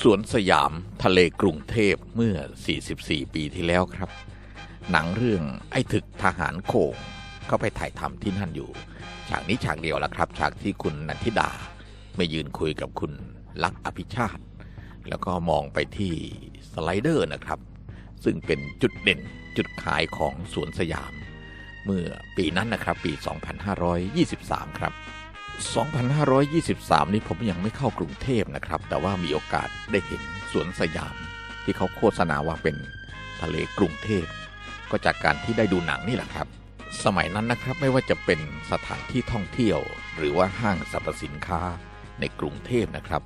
สวนสยามทะเลกรุงเทพเมื่อ 44 ปีที่แล้วครับ หนังเรื่องไอ้ถึกทหารโขงก็ไปถ่ายทำที่นั่นอยู่ ฉากนี้ฉากเดียวละครับ ฉากที่คุณนันทิดาไม่ยืนคุยกับคุณลักษณ์อภิชาติ แล้วก็มองไปที่สไลเดอร์นะครับ ซึ่งเป็นจุดเด่นจุดขายของสวนสยาม เมื่อปีนั้นนะครับปี 2523 ครับ 2523 นี้ผมยังไม่เข้ากรุงเทพนะครับ แต่ว่ามีโอกาสได้เห็นสวนสยาม ที่เขาโฆษณาว่าเป็นทะเลกรุงเทพ ก็จากการที่ได้ดูหนังนี่แหละครับ สมัยนั้นนะครับไม่ว่าจะเป็นสถานที่ท่องเที่ยว หรือว่าห้างสรรพสินค้าในกรุงเทพนะครับ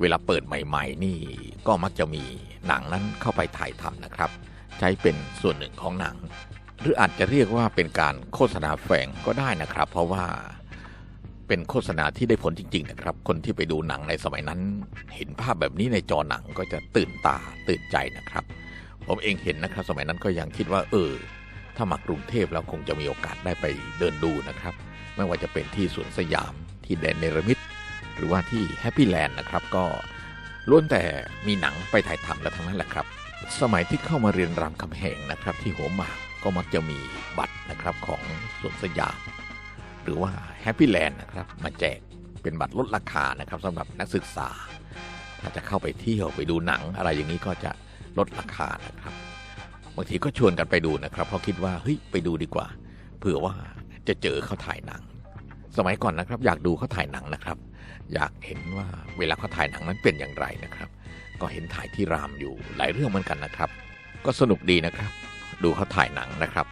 เวลาเปิดใหม่ ๆ นี่ก็มักจะมีหนังนั้นเข้าไปถ่ายทำนะครับ ใช้เป็นส่วนหนึ่งของหนัง หรืออาจจะเรียกว่าเป็นการโฆษณาแฝงก็ได้นะครับ เพราะว่า เป็นโฆษณาที่ได้ผลจริง ๆ นะครับ คนที่ไปดูหนังในสมัยนั้น เห็นภาพแบบนี้ในจอหนังก็จะตื่นตาตื่นใจนะครับ ผมเองเห็นนะครับ สมัยนั้นก็ยังคิดว่า เออ ถ้ามากรุงเทพแล้วคงจะมีโอกาสได้ไปเดินดูนะครับ ไม่ว่าจะเป็นที่สวนสยามที่แดนเนรมิตหรือว่าที่แฮปปี้แลนด์นะครับก็ล้วนแต่มีหนังไปถ่ายทำแล้วทั้งนั้นแหละครับ สมัยที่เข้ามาเรียนรามคำแหงนะครับ ที่หัวหมากก็มักจะมีบัตรนะครับของสวนสยาม หรือว่าแฮปปี้แลนด์นะครับมาแจกเป็นบัตรลดราคานะครับสำหรับนักศึกษา ถ้าจะเข้าไปเที่ยวไปดูหนังอะไรอย่างนี้ก็จะลดราคานะครับบางทีก็ชวนกันไปดูนะครับเพราะคิดว่าเฮ้ยไปดูดีกว่าเผื่อว่าจะเจอเขาถ่ายหนัง สมัยก่อนนะครับ อยากดูเขาถ่ายหนังนะครับ อยากเห็นว่าเวลาเขาถ่ายหนังนั้นเป็นอย่างไรนะครับ ก็เห็นถ่ายที่รามอยู่หลายเรื่องเหมือนกันนะครับ ก็สนุกดีนะครับ ดูเขาถ่ายหนังนะครับ